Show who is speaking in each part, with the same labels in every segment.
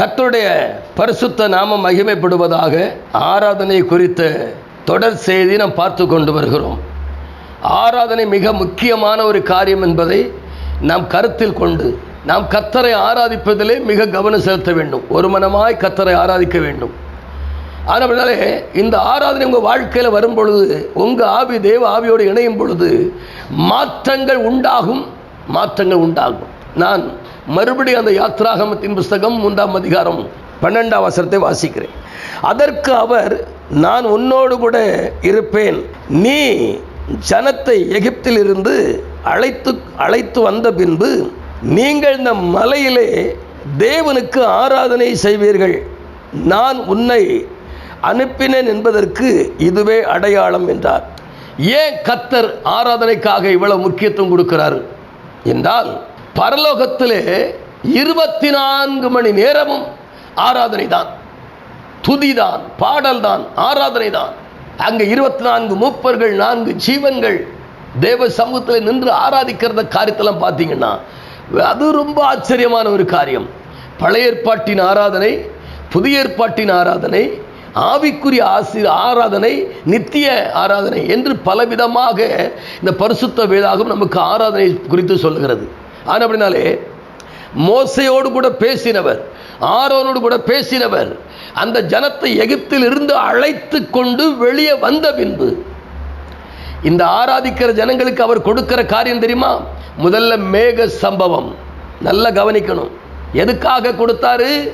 Speaker 1: கத்தருடைய பரிசுத்த நாமம் மகிமைப்படுவதாக ஆராதனை குறித்த தொடர் செய்தி நாம் பார்த்து கொண்டு வருகிறோம். ஆராதனை மிக முக்கியமான ஒரு காரியம் என்பதை நாம் கருத்தில் கொண்டு நாம் கத்தரை ஆராதிப்பதிலே மிக கவனம் செலுத்த வேண்டும். ஒரு மனமாய் கத்தரை ஆராதிக்க வேண்டும். ஆனபடினாலே இந்த ஆராதனை உங்கள் வாழ்க்கையில் வரும் பொழுது உங்கள் ஆவி தேவ ஆவியோடு இணையும் பொழுது மாற்றங்கள் உண்டாகும் மாற்றங்கள் உண்டாகும். நான் மறுபடியும் அந்த யாத்ராகமத்தின் புஸ்தகம் மூன்றாம் அதிகாரம் பன்னெண்டாம் வசனத்தை வாசிக்கிறேன். அதற்கு அவர் நான் உன்னோடு கூட இருப்பேன். நீ ஜனத்தை எகிப்தில் இருந்து அழைத்து அழைத்து வந்த பின்பு நீங்கள் இந்த மலையிலே தேவனுக்கு ஆராதனை செய்வீர்கள். நான் உன்னை அனுப்பினேன் என்பதற்கு இதுவே அடையாளம் என்றார். ஏன் கத்தர் ஆராதனைக்காக இவ்வளவு முக்கியத்துவம் கொடுக்கிறார்? என்றால் பரலோகத்திலே இருபத்தி நான்கு மணி நேரமும் ஆராதனை தான் துதிதான் பாடல்தான் ஆராதனை தான் அங்கே இருபத்தி நான்கு மூப்பர்கள் நான்கு ஜீவன்கள் தேவ சமூகத்தில் நின்று ஆராதிக்கிறத காரியத்தெல்லாம் பார்த்தீங்கன்னா அது ரொம்ப ஆச்சரியமான ஒரு காரியம். பழைய ஏற்பாட்டின் ஆராதனை புதிய ஏற்பாட்டின் ஆராதனை ஆவிக்குரிய ஆசி ஆராதனை நித்திய ஆராதனை என்று பலவிதமாக இந்த பரிசுத்த வேதாகம் நமக்கு ஆராதனை குறித்து சொல்லுகிறது. ஆனால் அப்படின்னாலே மோசையோடு கூட பேசினவர் ஆரோனோடு கூட பேசினவர் அந்த ஜனத்தை எகிப்தில் இருந்து அழைத்து கொண்டு வெளியே வந்த பின்பு இந்த ஆராதிக்கிற ஜனங்களுக்கு அவர் கொடுக்கிற காரியம் தெரியுமா? முதல்ல மேக சம்பவம். நல்லா கவனிக்கணும். எதுக்காக கொடுத்தாரு?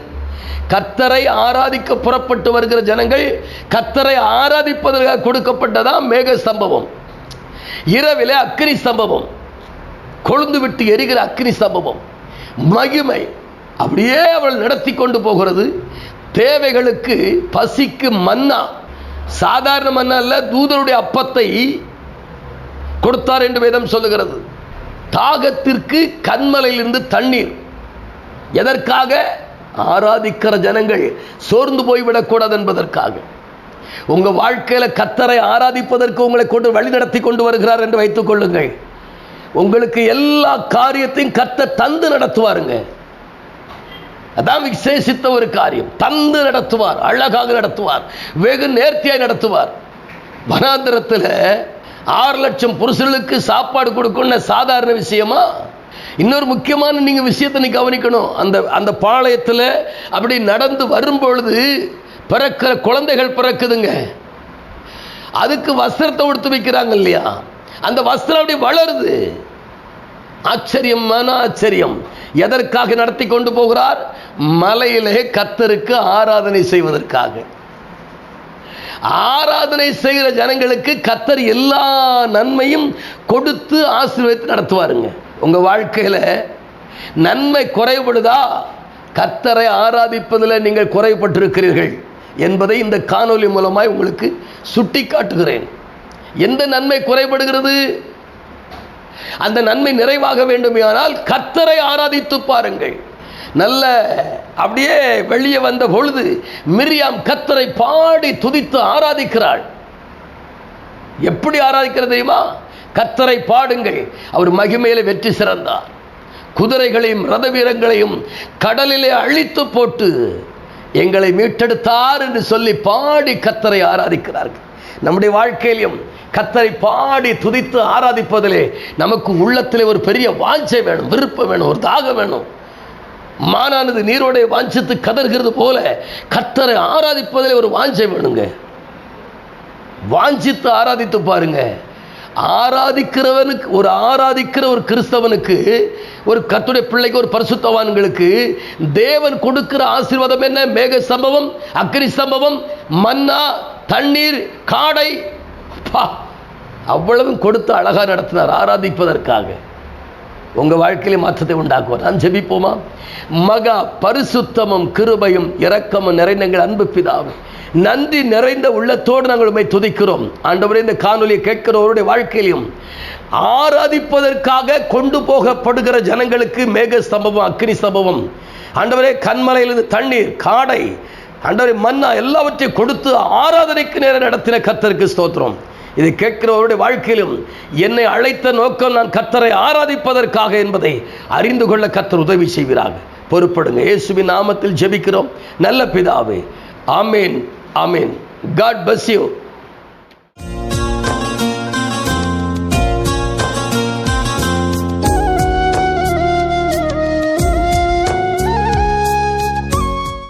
Speaker 1: கத்தரை ஆராதிக்க புறப்பட்டு வருகிற ஜனங்கள் கத்தரை ஆராதிப்பதற்காக கொடுக்கப்பட்டதா மேக சம்பவம். இரவிலே அக்னி சம்பவம். கொழுந்து விட்டு எரிகிற அக்னி சம்பவம் மகிமை அப்படியே அவள் நடத்தி கொண்டு போகிறது. தேவைகளுக்கு பசிக்கு மன்னா சாதாரண மன்னா அல்ல தூதருடைய அப்பத்தை கொடுத்தார் என்று வேதம் சொல்லுகிறது. தாகத்திற்கு கண்மலையிலிருந்து தண்ணீர். எதற்காக? ஆராதிக்கிற ஜனங்கள் சோர்ந்து போய்விடக்கூடாது என்பதற்காக. உங்கள் வாழ்க்கையில் கத்தரை ஆராதிப்பதற்கு உங்களை கொண்டு வழி நடத்தி கொண்டு வருகிறார் என்று வைத்துக் கொள்ளுங்கள். உங்களுக்கு எல்லா காரியத்தையும் கத்த தந்து நடத்துவாருங்க. அதான் விசேஷித்த ஒரு காரியம். தந்து நடத்துவார் அழகாக நடத்துவார் வெகு நேர்த்தியாய் நடத்துவார். வனாந்திரத்தில் ஆறு லட்சம் புருஷர்களுக்கு சாப்பாடு கொடுக்கணும்னு சாதாரண விஷயமா? இன்னொரு முக்கியமான நீங்கள் விஷயத்தை நீ கவனிக்கணும். அந்த அந்த பாளையத்தில் அப்படி நடந்து வரும் பொழுது பிறக்கிற குழந்தைகள் பிறக்குதுங்க. அதுக்கு வஸ்திரத்தை உடுத்து வைக்கிறாங்க இல்லையா? அந்த வஸ்திரம் அப்படி வளருது. ஆச்சரியம் மன ஆச்சரியம். எதற்காக நடத்தி கொண்டு போகிறார்? மலையிலே கத்தருக்கு ஆராதனை செய்வதற்காக. ஆராதனை செய்கிற ஜனங்களுக்கு கத்தர் எல்லா நன்மையும் கொடுத்து ஆசீர்வதித்து நடத்துவாருங்க. உங்க வாழ்க்கையில நன்மை குறைபடுதா? கத்தரை ஆராதிப்பதில் நீங்கள் குறைபட்டிருக்கிறீர்கள் என்பதை இந்த காணொலி மூலமாய் உங்களுக்கு சுட்டி காட்டுகிறேன் எந்த நன்மை குறைபடுகிறது? அந்த நன்மை நிறைவாக வேண்டுமானால் கத்தரை ஆராதித்து பாருங்கள். நல்ல அப்படியே வெளியே வந்த பொழுது மிரியாம் கத்தரை பாடி துதித்து ஆராதிக்கிறாள். எப்படி ஆராதிக்கிறது தெரியுமா? கத்தரை பாடுங்கள். அவர் மகிமையில வெற்றி சிறந்தார். குதிரைகளையும் ரத வீரங்களையும் கடலிலே அழித்து போட்டு எங்களை மீட்டெடுத்தார் என்று சொல்லி பாடி கத்தரை ஆராதிக்கிறார்கள். நம்முடைய வாழ்க்கையிலும் கத்தரை பாடி துதித்து ஆராதிப்பதிலே நமக்கு உள்ளத்தில் ஒரு பெரிய வாஞ்சை வேணும் விருப்பம் வேணும் ஒரு தாகம் வேணும். மானானது நீரோடைய வாஞ்சித்து கதறுகிறது போல கத்தரை ஆராதிப்பதிலே ஒரு வாஞ்சை வேணுங்க. வாஞ்சித்து ஆராதித்து பாருங்க. ஆராதிக்கிறவனுக்கு ஒரு ஆராதிக்கிற ஒரு கிறிஸ்தவனுக்கு ஒரு கத்துடைய பிள்ளைக்கு ஒரு பரிசுத்தவான்களுக்கு தேவன் கொடுக்கிற ஆசீர்வாதம் என்ன? மேக சம்பவம் அக்னி சம்பவம் மன்னா தண்ணீர் காடை. பா அவ்வளவும் கொடுத்து அழகா நடத்தினார் ஆராதிப்பதற்காக. உங்க வாழ்க்கையில மாற்றத்தை உண்டாக்குவார். நான் ஜெபிப்போமா? மகா பரிசுத்தமும் கிருபையும் இரக்கமும் நிறைந்தங்கள் அன்பு பிதாவே. நன்றி நிறைந்த உள்ளத்தோடு நாங்கள் உண்மை துதிக்கிறோம். ஆண்டவரே இந்த காணொலியை கேட்கிறவருடைய வாழ்க்கையிலும் ஆராதிப்பதற்காக கொண்டு போகப்படுகிற ஜனங்களுக்கு மேக ஸ்தம்பம் அக்னி ஸ்தம்பம் ஆண்டவரே கண்மலையிலிருந்து தண்ணீர் காடை ஆண்டவரே மன்னா எல்லாவற்றையும் கொடுத்து ஆராதனைக்கு நேரம் நடத்தின கத்தருக்கு ஸ்தோத்திரம். இதை கேட்கிறவருடைய வாழ்க்கையிலும் என்னை அழைத்த நோக்கம் நான் கத்தரை ஆராதிப்பதற்காக என்பதை அறிந்து கொள்ள கத்தர் உதவி செய்கிறார்கள் பொறுப்படுங்க. இயேசுவின் நாமத்தில் ஜெபிக்கிறோம். நல்ல பிதாவே. Amen. Amen. God bless you